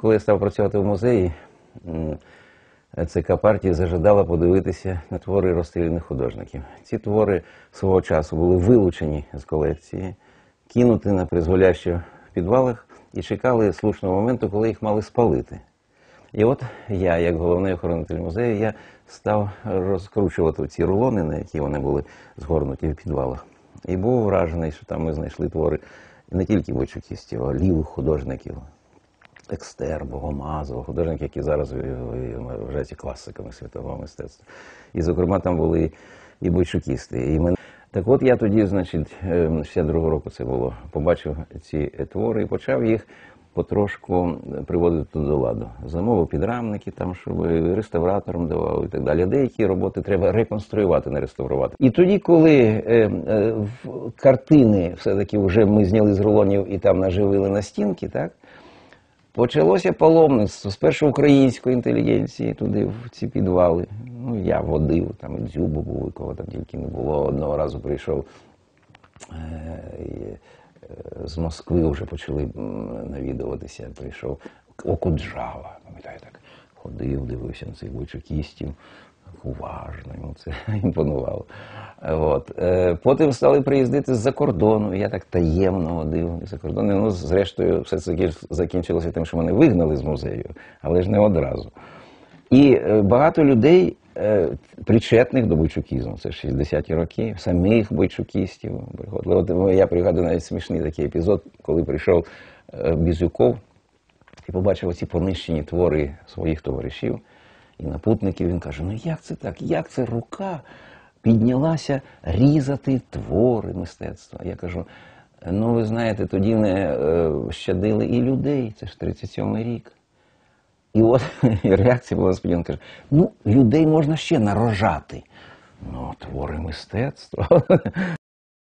Коли я став працювати в музеї, ЦК партії зажадала подивитися на твори розстріляних художників. Ці твори свого часу були вилучені з колекції, кинуті на призволяще в підвалах і чекали слушного моменту, коли їх мали спалити. І от я, як головний охоронитель музею, я став розкручувати ці рулони, на які вони були згорнуті в підвалах. І був вражений, що там ми знайшли твори не тільки бойчукістів, а лівих художників, Екстер, Богомазова, художники, які зараз вважаються класиками світового мистецтва. І, зокрема, там були і бойчукісти. І мене... Так от я тоді, значить, е, 62-го року це було, побачив ці твори і почав їх потрошку приводити до ладу. Замовив підрамники, там, щоб реставраторам давав і так далі. Деякі роботи треба реконструювати, не реставрувати. І тоді, коли е, е, в- картини все-таки вже ми зняли з рулонів і там наживили на стінки, так? Почалося паломництво спершу української інтелігенції туди, в ці підвали. Ну, я водив, там і дзюбу був, кого там тільки не було. Одного разу прийшов е, е, з Москви вже почали навідуватися. Прийшов Окуджава, пам'ятаю так. Ходив, дивився на цих бойчукістів. Уважно, йому це імпонувало. От. Е, Потім стали приїздити з-за кордону. Я так таємно водив за кордону. Ну, зрештою, все це закінчилося тим, що мене вигнали з музею, але ж не одразу. І е, багато людей, е, причетних до бойчукізму, це 60-ті роки, самих бойчукістів приходили. От я пригадую навіть смішний такий епізод, коли прийшов Бізюков і побачив оці понищені твори своїх товаришів і напутників. Він каже: ну як це так? Як це рука піднялася різати твори мистецтва? Я кажу. Ну, ви знаєте, тоді не е, щадили і людей. Це ж 37-й рік. І от реакція була сподівана, каже: ну, людей можна ще нарожати. Ну, твори мистецтва.